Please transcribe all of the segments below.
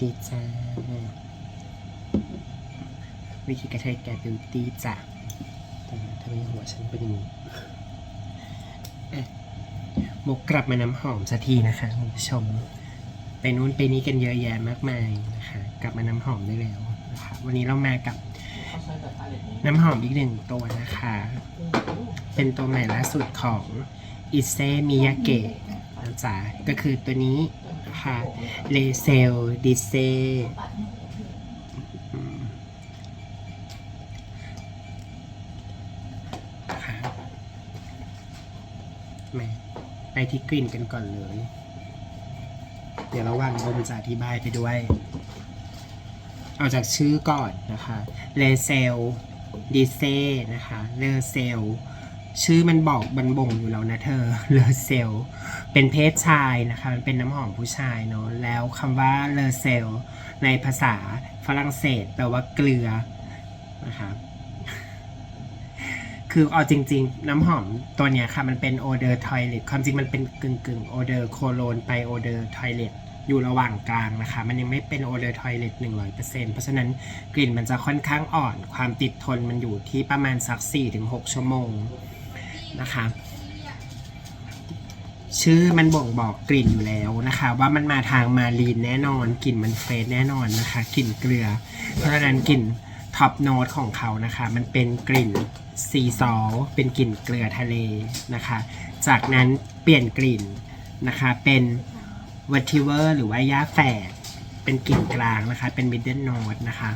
ดีจ้า วิธีกระเทยแกบิวตี้จ้ะแต่ทำไมหัวฉันเป็นอย่างนี้มกกลับมาน้ำหอมสักทีนะคะคุณผู้ชม ไปนู้นไปนี้กันเยอะแยะมากมายนะคะ กลับมาน้ำหอมได้แล้วนะคะวันนี้เรามากับน้ำหอมอีกหนึ่งตัวนะคะ เป็นตัวใหม่ล่าสุดของอิเซมิยาเกะนะจ๊ะก็คือตัวนี้ นะคะ เลเซล ดิเซมาไปที่กลิ่นกันก่อนเลย เดี๋ยวระหว่างลมจะอธิบายไปด้วย เอาจากชื่อก่อนนะคะ เลเซล ดิเซนะคะ เลเซล ชื่อมันบอกบันบ่งอยู่แล้วนะเธอ เลเซล เป็นเพศชายนะคะมันเป็นน้ำหอมผู้ชายเนาะแล้วคำว่าเลเซลในภาษาฝรั่งเศสแปลว่าเกลือนะคะคือเอาจริง ๆ น้ำหอมตัวเนี้ยค่ะ มันเป็นโอเดอร์ทอยเลตความจริงมันเป็นกึ่งกึ่งโอเดอร์โคโลนไปโอเดอร์ทอยเลตอยู่ระหว่างกลางนะคะ มันยังไม่เป็นโอเดอร์ทอยเลตหนึ่งร้อยเปอร์เซ็นต์เพราะฉะนั้นกลิ่นมันจะค่อนข้างอ่อน ความติดทนมันอยู่ที่ประมาณสักสี่ถึงหกชั่วโมงนะคะ ชื่อมันบ่งบอกกลิ่นอยู่แล้วนะคะ ว่ามันมาทางมารีนแน่นอนกลิ่นมันเฟรชแน่นอนนะคะกลิ่นเกลือ เพราะฉะนั้นกลิ่นท็อปโน้ตของเขานะคะ มันเป็นกลิ่นซีซอลเป็นกลิ่นเกลือทะเลนะคะ จากนั้นเปลี่ยนกลิ่นนะคะเป็นวัตทิเวอร์หรือว่าย่าแฝดเป็นกลิ่นกลางนะคะ เป็นมิดเดิลโนตนะคะ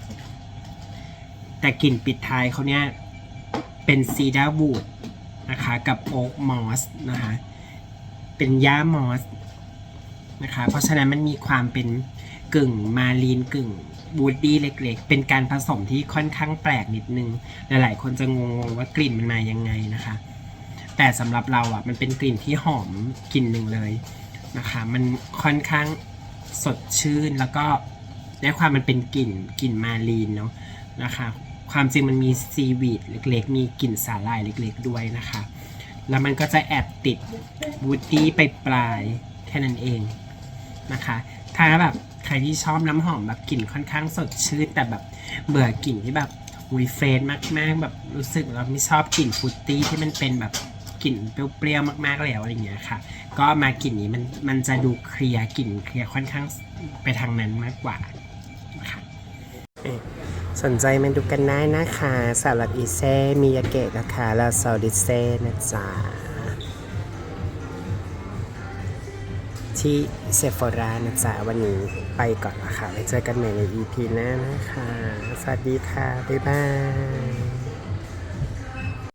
แต่กลิ่นปิดท้ายเขาเนี่ยเป็นซีดาร์วูดนะคะ กับโอ๊กมอสนะคะ เป็นย่ามอสนะคะ เพราะฉะนั้นมันมีความเป็นกึ่งมารีนกึ่งบูดดี้เล็ก ๆ เป็นการผสมที่ค่อนข้างแปลกนิดนึง หลายๆ คนจะงงว่ากลิ่นมันมายังไงนะคะ แต่สำหรับเราอะมันเป็นกลิ่นที่หอมกลิ่นหนึ่งเลยนะคะ มันค่อนข้างสดชื่นแล้วก็ในความมันเป็นกลิ่นกลิ่นมารีนเนาะนะคะ ความจริงมันมีซีวีดเล็ก ๆ มีกลิ่นสาหร่ายเล็ก ๆ ด้วยนะคะ แล้วมันก็จะแอบติดวูดดี้ไปปลายแค่นั้นเองนะคะ ถ้าแบบใครที่ชอบน้ำหอมแบบกลิ่นค่อนข้างสดชื่นแต่แบบเบื่อกลิ่นที่แบบวีเฟรนมากๆ แบบรู้สึกเราไม่ชอบกลิ่นฟรุตตี้ที่มันเป็นแบบกลิ่นเปรี้ยวๆมากๆแล้วอะไรเงี้ยค่ะ ก็มากลิ่นนี้มันมันจะดูเคลียร์กลิ่นเคลียร์ค่อนข้างไปทางนั้นมากกว่านะคะ สนใจมันดูกันได้นะคะสำหรับอีเซมิยาเกะนะคะแล้วซาดิเซนะจ๊ะที่เซฟอรานะจ๊ะวันนี้ไปก่อนนะคะไว้เจอกันใหม่ใน EP หน้านะคะ สวัสดีค่ะ บ๊ายบาย